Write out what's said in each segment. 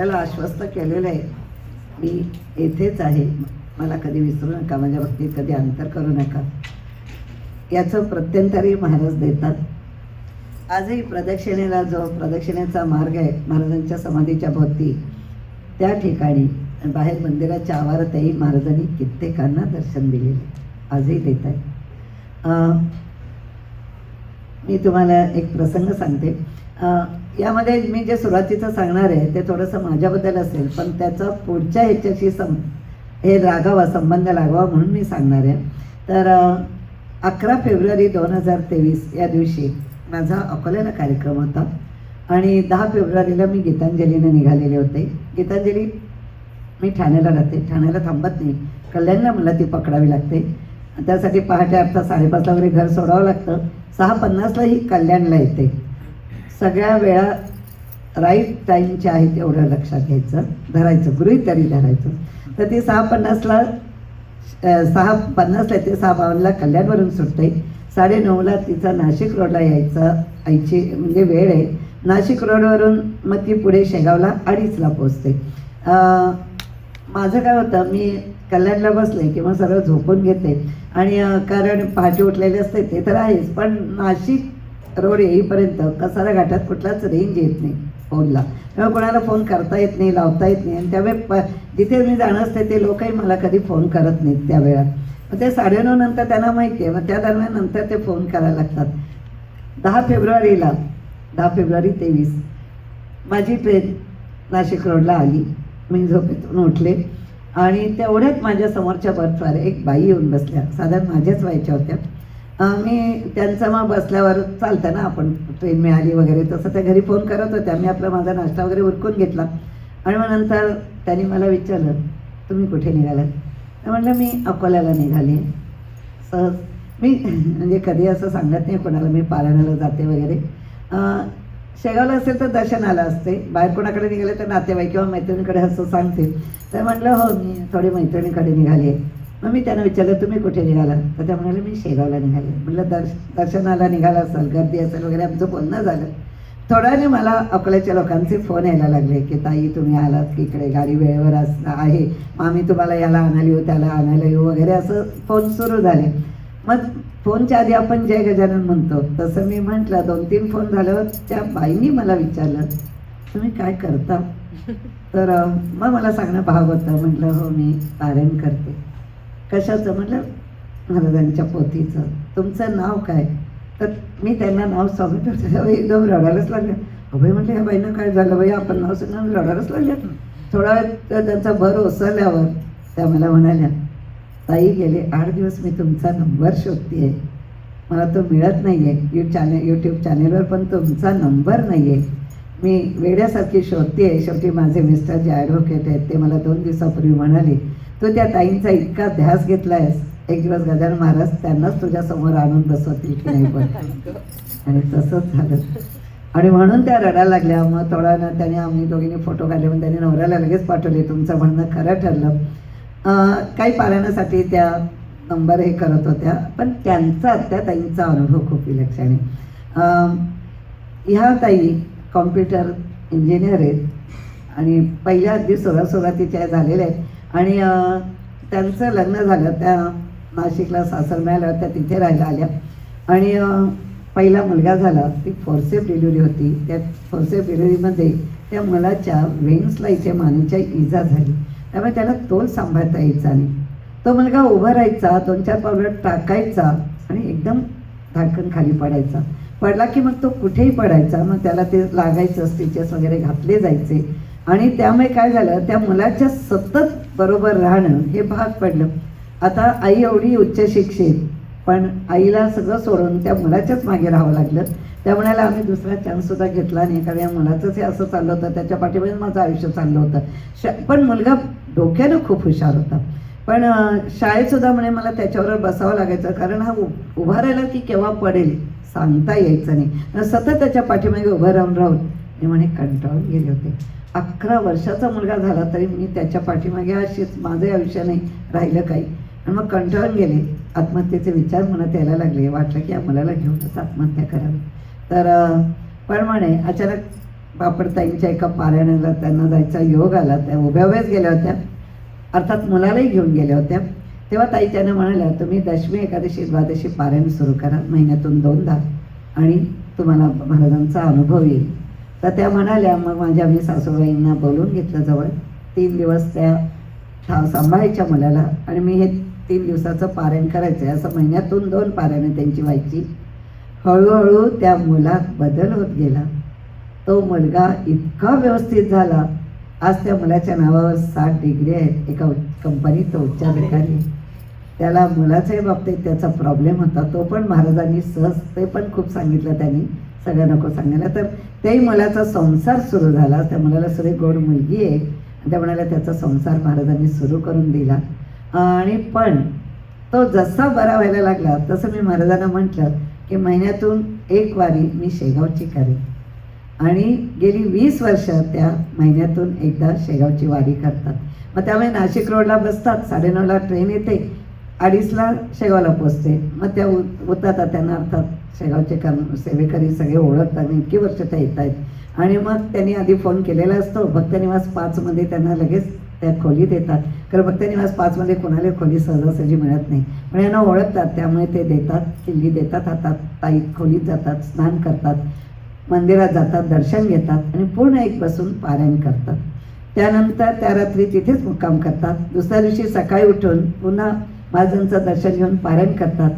आपल्याला आश्वस्त केलेलं आहे. मी येथेच आहे. मला कधी विसरू नका माझ्या बाबतीत कधी अंतर करू नका. याचं प्रत्यंतरही महाराज देतात. आजही प्रदक्षिणेला जो प्रदक्षिणेचा मार्ग आहे महाराजांच्या समाधीच्या भोवती त्या ठिकाणी बाहेर मंदिराच्या आवारातही महाराजांनी कित्येकांना दर्शन दिलेले आजही देत आहे. मी तुम्हाला एक प्रसंग सांगते. यामध्ये मी जे सुरुवातीचं सांगणार आहे ते थोडंसं माझ्याबद्दल असेल पण त्याचा पुढच्या ह्याच्याशी सं हे लागावा संबंध लागावा म्हणून मी सांगणार आहे. तर अकरा फेब्रुवारी दोन हजार तेवीस या दिवशी माझा अकोल्याला कार्यक्रम होता आणि दहा फेब्रुवारीला मी गीतांजलीनं निघालेले होते. गीतांजली मी ठाण्याला राहते. ठाण्याला थांबत नाही. कल्याणला मला ती पकडावी लागते. त्यासाठी पहाटे आता साडेपाचला वगैरे घर सोडावं लागतं. सहा पन्नासला ही कल्याणला येते. सगळ्या वेळा राईट टाईमच्या आहे तेवढं लक्षात घ्यायचं. धरायचं. गृहित तरी धरायचं. तर ती सहा पन्नासला सहा पन्नासला ते सहा बावन्नला कल्याणवरून सुटते साडेनऊला तिचा नाशिक रोडला यायचं. आईची म्हणजे वेळ आहे. नाशिक रोडवरून मग ती पुढे शेगावला अडीचला पोचते माझं काय होतं मी कल्याणला बसले किंवा सरळ झोपून घेते. आणि कारण पहाटे उठलेले असते ते तर आहेच. पण नाशिक रोड येईपर्यंत कसारा घाटात कुठलाच रेंज येत नाही फोनला त्यामुळे कोणाला फोन करता येत नाही लावता येत नाही. आणि त्यामुळे प जिथे मी जाणं असते ते लोकही मला कधी फोन करत नाहीत त्या वेळात. मग ते साडेनऊ नंतर त्यांना माहिती आहे. मग त्या दरम्यान नंतर ते फोन करायला लागतात. दहा फेब्रुवारीला दहा फेब्रुवारी तेवीस माझी ट्रेन नाशिक रोडला आली. मी झोपेतून उठले. आणि तेवढ्यात माझ्या समोरच्या बर्थवर एक बाई येऊन बसल्या. साधारण माझ्याच व्हायच्या होत्या. मी त्यांचं मग बसल्यावर चालतं ना आपण ट्रेन मिळाली वगैरे. तसं त्या घरी फोन करत होत्या. मी आपला माझा नाश्ता वगैरे उरकून घेतला. आणि मग नंतर त्यांनी मला विचारलं तुम्ही कुठे निघालात? तर म्हटलं मी अकोल्याला निघाले सहज मी म्हणजे कधी असं सांगत नाही कोणाला मी पारायणाला जाते वगैरे. शेगावला असेल तर दर्शनाला असते. बाहेर कोणाकडे निघाले तर नातेवाईक किंवा मैत्रिणीकडे असं सांगते. तर म्हटलं हो मी थोडी मैत्रिणीकडे निघाली आहे. मग मी त्यांना विचारलं तुम्ही कुठे निघाला तर त्या म्हणाले मी शेगावला निघाले. म्हटलं दर्श दर्शनाला निघाला असेल गर्दी असेल वगैरे आमचं बोलणं झालं. थोड्या मला अकोल्याच्या लोकांचे फोन यायला लागले की ताई तुम्ही आलात की इकडे गाडी वेळेवर अस आहे. मग आम्ही तुम्हाला याला आणायला येऊ त्याला आणायला येऊ वगैरे असं फोन सुरू झाले. मग फोनच्या आधी आपण जय गजानन म्हणतो. तसं मी म्हटलं दोन तीन फोन झाल्यावर त्या बाईंनी मला विचारलं तुम्ही काय करता? तर मग मला सांगणं भाग होतं. म्हटलं हो मी पारायण करते. कशाचं म्हटलं? महाराजांच्या पोथीचं. तुमचं नाव काय? तर मी त्यांना नाव सांगत होते एकदम रडायलाच लागलं. अभय म्हटलं ह्या बाईनं काय झालं बाई? आपण नाव सांगून रडायलाच लागल्यात थोडा वेळ त्यांचा भर ओसरल्यावर त्या मला म्हणाल्या ताई गेले आठ दिवस मी तुमचा नंबर शोधते आहे मला तो मिळत नाही आहे यू चॅनल यूट्यूब चॅनेलवर पण तुमचा नंबर नाही आहे मी वेड्यासारखी शोधते आहे शेवटी माझे मिस्टर जे ॲडव्होकेट आहेत ते मला दोन दिवसापूर्वी म्हणाले तू त्या ताईंचा इतका ध्यास घेतला आहेस एक दिवस गजानन महाराज त्यांनाच तुझ्या समोर आणून बसवतील की नाही पण. आणि तसंच झालं. आणि म्हणून त्या रडायला लागल्या. मग थोडा ना त्याने आम्ही दोघींनी फोटो काढले म्हणून त्याने नवऱ्याला लगेच पाठवले. तुमचं म्हणणं खरं ठरलं. काही पारायणासाठी त्या नंबर हे करत होत्या पण त्यांचा त्या ताईंचा अनुभव खूप विलक्षण आहे. ह्या ताई कॉम्प्युटर इंजिनियर आहेत. आणि पहिल्या अगदी सुरुवात सुरुवातीच्या झालेल्या आहेत. आणि त्यांचं लग्न झालं. त्या नाशिकला सासर मिळाल्यावर त्या तिथे राहायला आल्या. आणि पहिला मुलगा झाला. ती फोर्सेप डिलिव्हरी होती. त्या फोर्सेप डिलिव्हरीमध्ये त्या मुलाच्या वेन्सला इथे मानेच्या इजा झाली. त्यामुळे त्याला तोल सांभाळता यायचा नाही. तो मुलगा उभा राहायचा दोन चार पावलं टाकायचा आणि एकदम धाकण खाली पडायचा. पडला की मग तो कुठेही पडायचा. मग त्याला ते लागायचं स्टिचेस वगैरे घातले जायचे. आणि त्यामुळे काय झालं त्या मुलाच्या सतत बरोबर राहणं हे भाग पडलं. आता आई एवढी उच्च शिक्षित पण आईला सगळं सोडून त्या मुलाच्याच मागे राहावं लागलं. त्या म्हणाला आम्ही दुसरा चान्ससुद्धा घेतला नाही कारण या मुलाचंच हे असं चाललं होतं. त्याच्या पाठीमध्ये माझं आयुष्य चाललं होतं. श पण मुलगा डोक्यानं खूप हुशार होता. पण शाळेतसुद्धा म्हणे मला त्याच्यावर बसावं लागायचं कारण हा उ- उभा राहिला की केव्हा पडेल सांगता यायचं नाही. सतत त्याच्या पाठीमागे उभं राहून राहून मी म्हणे कंटाळून गेले होते. अकरा वर्षाचा मुलगा झाला तरी मी त्याच्या पाठीमागे अशीच माझं आयुष्य नाही राहिलं काही. आणि मग कंटाळून गेले. आत्महत्येचे विचार मनात यायला लागले. वाटलं की या मुलाला घेऊनच आत्महत्या करावी. तर पण म्हणे अचानक पापडताईंच्या एका पारायणाला त्यांना जायचा योग आला. त्या उभ्या उभ्याच गेल्या होत्या. अर्थात मुलालाही घेऊन गेल्या होत्या. तेव्हा ताई त्यानं म्हणाल्या तुम्ही दशमी एकादशी द्वादशी पारायण सुरू करा. महिन्यातून दोनदा. आणि तुम्हाला महाराजांचा अनुभव येईल. तर त्या म्हणाल्या मग माझ्या मी सासूबाईंना बोलून घेतलं जवळ. तीन दिवस त्या ठा सांभाळायच्या मुलाला. आणि मी हे तीन दिवसाचं पारायण करायचं आहे असं महिन्यातून दोन पारायणं त्यांची व्हायची. हळूहळू त्या मुलात बदल होत गेला. तो मुलगा इतका व्यवस्थित झाला. आज त्या मुलाच्या नावावर साठ डिग्री आहेत. एका कंपनीत तो उच्चाधिकारी. त्याला मुलाच्याही बाबतीत त्याचा प्रॉब्लेम होता. तो पण महाराजांनी सहज ते पण खूप सांगितलं त्यांनी. सगळं नको सांगायला. तर त्याही मुलाचा संसार सुरू झाला. त्या मुलाला सुरे गोड मुलगी आहे. आणि त्या मुलाला त्याचा संसार महाराजांनी सुरू करून दिला. आणि पण तो जसा बरा व्हायला लागला तसं मी महाराजांना म्हटलं की महिन्यातून एक वारी मी शेगावची करेन. आणि गेली वीस वर्ष त्या महिन्यातून एकदा शेगावची वारी करतात. मग त्यामुळे नाशिक रोडला बसतात. साडेनऊला ट्रेन येते. अडीचला शेगावला पोचते मग त्या उत उतरतात. त्यांना अर्थात शेगावचे कर्म सेवेकरी सगळे ओळखतात आणि इतकी वर्ष त्या येत आहेत आणि मग त्यांनी आधी फोन केलेला असतो. भक्तनिवास पाचमध्ये त्यांना लगेच त्या खोली देतात कारण भक्तनिवास पाचमध्ये कोणाला खोली सहजासहजी मिळत नाही. पण यांना ओळखतात. त्यामुळे ते देतात किल्ली देतात हातात. ताईत खोलीत जातात स्नान करतात. मंदिरात जातात दर्शन घेतात आणि पूर्ण एक बसून पारायण करतात. त्यानंतर त्या रात्री तिथेच मुक्काम करतात. दुसऱ्या दिवशी सकाळी उठून पुन्हा महाराजांचं दर्शन घेऊन पारायण करतात.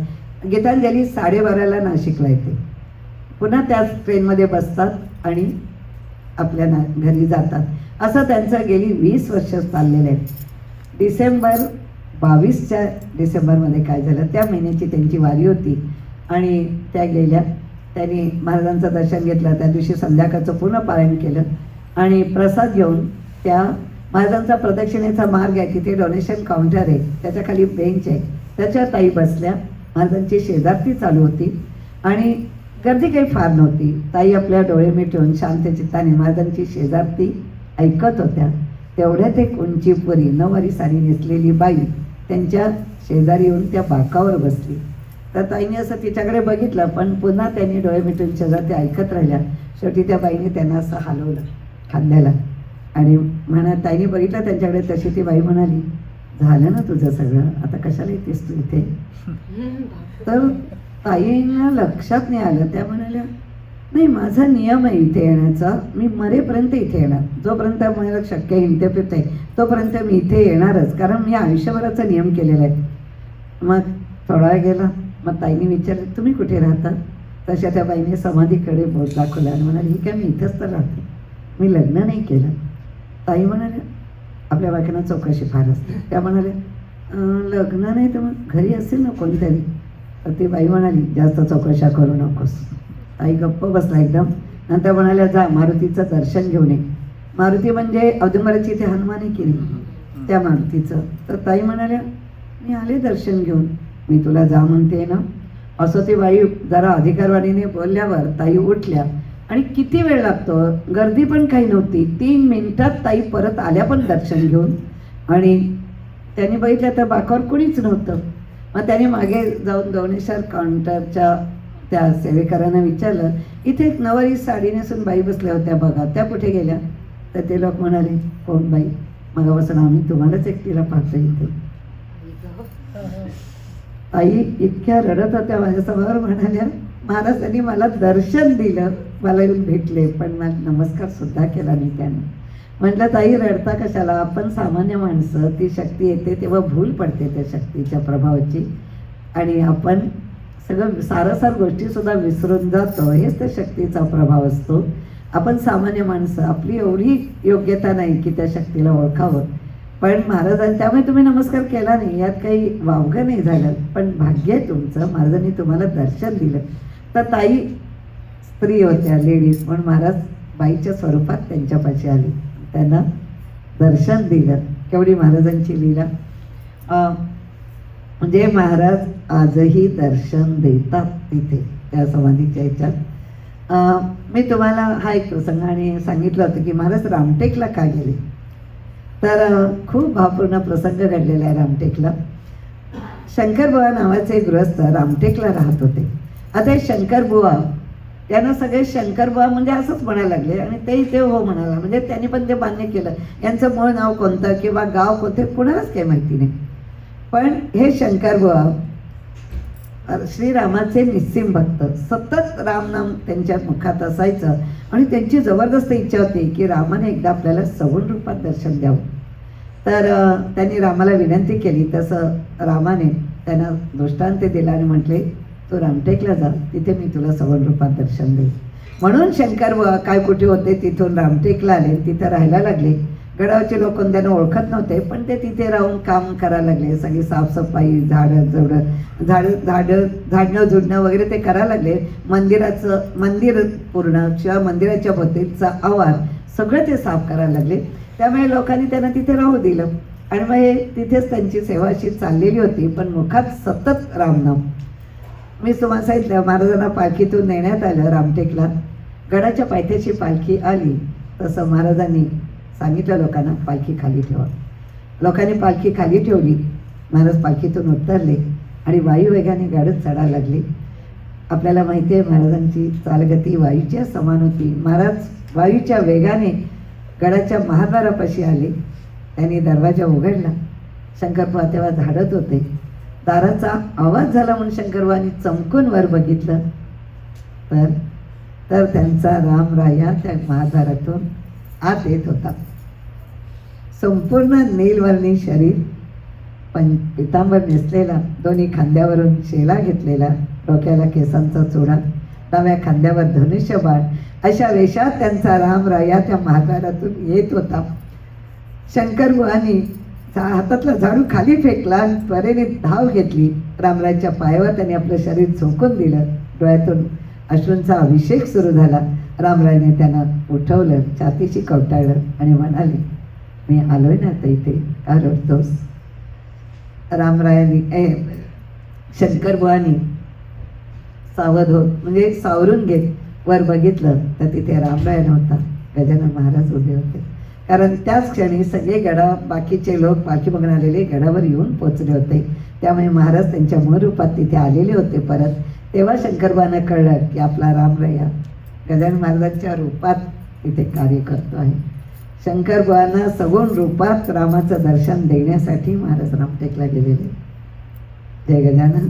गीतांजली साडेबाराला नाशिकला येते. पुन्हा त्याच ट्रेनमध्ये बसतात आणि आपल्या ना घरी जातात. असं त्यांचं गेली वीस वर्ष चाललेलं आहे. डिसेंबर बावीसच्या डिसेंबरमध्ये काय झालं त्या महिन्याची त्यांची वारी होती. आणि त्या गेल्या त्यांनी महाराजांचं दर्शन घेतलं त्या दिवशी संध्याकाळचं पूर्ण पारायण केलं. आणि प्रसाद घेऊन त्या महाराजांचा प्रदक्षिणेचा मार्ग आहे तिथे डोनेशन काउंटर आहे त्याच्याखाली बेंच आहे. त्याच्यावर ताई बसल्या. माझ्यांची शेजारती चालू होती. आणि गर्दी काही फार नव्हती. ताई आपल्या डोळे मिटवून शांत चित्ताने महाराजांची शेजारती ऐकत होत्या. तेवढ्यात एक उंचीपुरी नवारी साडी नेसलेली बाई त्यांच्या शेजारी येऊन त्या बाकावर बसली. तर ताईने असं तिच्याकडे बघितलं पण पुन्हा त्यांनी डोळे मिटून शेजारती ऐकत राहिल्या. शेवटी त्या बाईने त्यांना असं हलवलं खांद्याला. आणि म्हणा ताईने बघितलं त्यांच्याकडे तशी ती बाई म्हणाली झालं ना तुझं सगळं? आता कशाला येतेस तू इथे? तर ताईंना लक्षात नाही आलं. त्या म्हणाल्या नाही माझा नियम आहे इथे येण्याचा. मी मरेपर्यंत इथे येणार. जोपर्यंत मला शक्य आहे तोपर्यंत मी इथे येणारच. कारण मी आयुष्यभराचा नियम केलेला आहे. मग थोडा वेळ गेला. मग ताईने विचारलं तुम्ही कुठे राहता? तशा त्या बाईने समाधीकडे बोट दाखवला आणि म्हणाली ही काय मी इथंच तर राहते. मी लग्न नाही केलं. ताई म्हणाल्या आपल्या बायकांना चौकशी फार असते. त्या म्हणाल्या लग्न नाही तर मग घरी असेल ना कोणीतरी? तर ती बाई म्हणाली जास्त चौकशा करू नकोस. ताई गप्प बसला एकदम. नंतर म्हणाल्या जा मारुतीचं दर्शन घेऊन ये. मारुती म्हणजे औदुंबराची इथे हनुमाने केली. त्या मारुतीचं. तर ताई म्हणाल्या मी आले दर्शन घेऊन. मी तुला जा म्हणते ना. असं ते बाई जरा अधिकारवाणीने बोलल्यावर ताई उठल्या. आणि किती वेळ लागतो? गर्दी पण काही नव्हती. तीन मिनिटात ताई परत आल्या पण दर्शन घेऊन. आणि त्यांनी बघितलं तर बाकावर कुणीच नव्हतं. मग त्याने मागे जाऊन दवणेश्वर काउंटरच्या त्या सेवेकरांना विचारलं इथे एक नवरी साडी नेसून बाई बसल्या होत्या बघा. त्या कुठे गेल्या? तर ते लोक म्हणाले कोण बाई? मगापासून आम्ही तुम्हालाच एकटीला पाहतो इथे. आई इतक्या रडत होत्या माझ्यासमोर म्हणाल्या महाराजांनी मला दर्शन दिलं. मला येऊन भेटले पण मला नमस्कार सुद्धा केला नाही त्यानं. म्हटलं ताई रडता कशाला? आपण सामान्य माणसं ती शक्ती येते तेव्हा भूल पडते त्या शक्तीच्या प्रभावाची. आणि आपण सगळं सारसार गोष्टीसुद्धा विसरून जातो हेच त्या शक्तीचा प्रभाव असतो. आपण सामान्य माणसं आपली एवढी योग्यता नाही की त्या शक्तीला ओळखावं. पण महाराजांनी त्यामुळे तुम्ही नमस्कार केला नाही यात काही वावगं नाही झालं. पण भाग्य आहे तुमचं महाराजांनी तुम्हाला दर्शन दिलं. तर ताई प्रिय होत्या. लेडीज पण महाराज बाईच्या स्वरूपात त्यांच्यापाशी आली. त्यांना दर्शन दिलं. केवढी महाराजांची लीला. म्हणजे महाराज आजही दर्शन देतात तिथे त्या समाधीच्या ह्याच्यात. मी तुम्हाला हा एक प्रसंग आणि सांगितलं होतं की महाराज रामटेकला का गेले? तर खूप भावपूर्ण प्रसंग घडलेला आहे रामटेकला. शंकरबुवा नावाचे गृहस्थ रामटेकला राहत होते. आता शंकरबुवा त्यानं सगळे शंकरबुवा म्हणजे असंच म्हणायला लागले आणि तेही ते हो म्हणाला. म्हणजे त्यांनी पण ते मान्य केलं. यांचं मूळ नाव कोणतं किंवा गाव कोणते कुणालाच काही माहिती नाही. पण हे शंकरबुवा श्रीरामाचे निस्सिम भक्त. सतत रामनाम त्यांच्या मुखात असायचं आणि त्यांची जबरदस्त इच्छा होती की रामाने एकदा आपल्याला सगुण रूपात दर्शन द्यावं. तर त्यांनी रामाला विनंती केली. तसं रामाने त्यांना दृष्टांत दिला आणि म्हटले तू रामटेकला जा तिथे मी तुला सगुण रूपात दर्शन देईन. म्हणून शंकर व काय कुठे होते तिथून रामटेकला आले तिथं राहायला लागले. गडावचे लोक त्यांना ओळखत नव्हते पण ते तिथे राहून काम करायला लागले. सगळी साफसफाई झाडं जवडं झाडं झाडं झाडणं झुडणं वगैरे ते करायला लागले. मंदिराचं मंदिर पूर्ण किंवा मंदिराच्या भोवतीचा आवार सगळं ते साफ करायला लागले. त्यामुळे लोकांनी त्यांना तिथे राहू दिलं. आणि मग हे तिथेच त्यांची सेवा अशी चाललेली होती पण मुखात सतत रामनाम. मी तुम्हाला सांगितलं महाराजांना पालखीतून नेण्यात आलं रामटेकला. गडाच्या पायथ्याची पालखी आली तसं महाराजांनी सांगितलं लोकांना पालखी खाली ठेवा. लोकांनी पालखी खाली ठेवली महाराज पालखीतून उतरले आणि वायुवेगाने गाडत चढायला लागले. आपल्याला माहिती आहे महाराजांची चालगती वायूच्या समान होती. महाराज वायूच्या वेगाने गडाच्या महाद्वारापाशी आले. त्यांनी दरवाजा उघडला. शंकरबुवा तेव्हा झाडत होते. दाराचा आवाज झाला म्हणून शंकरबुवानी चमकून वर बघितलं. तर तर त्यांचा रामराया त्या महादारातून आत येत होता. संपूर्ण नीलवर्णी शरीर पण पितांबर नेसलेला दोन्ही खांद्यावरून शेला घेतलेला डोक्याला केसांचा चुडा डाव्या खांद्यावर धनुष्यबाण अशा वेशात त्यांचा रामराया त्या महादारातून येत होता. शंकर बुवानी हातातला झाडू खाली फेकला आणि त्वरेने धाव घेतली. रामरायच्या पायावर त्यांनी आपलं शरीर झोकून दिलं. डोळ्यातून अश्रूंचा अभिषेक सुरू झाला. रामरायने त्यांना उठवलं छातीशी कवटाळलं आणि म्हणाले मी आलोय ना आता इथे? का रडतोस? रामरायांनी ए शंकरबुवानी सावध होत म्हणजे सावरून घेत वर बघितलं तर तिथे रामराय नव्हता. गजानन महाराज उभे होते. कारण त्याच क्षणी सगळे गडा बाकीचे लोक पालखी बघून आलेले गडावर येऊन पोचले होते. त्यामुळे महाराज त्यांच्या मूळ रूपात तिथे आलेले होते परत. तेव्हा शंकरबानं कळलं की आपला रामराया गजानन महाराजांच्या रूपात तिथे कार्य करतो आहे. शंकरबुवांना सगुण रूपात रामाचं दर्शन देण्यासाठी महाराज रामटेकला गेलेले. जय गजानन.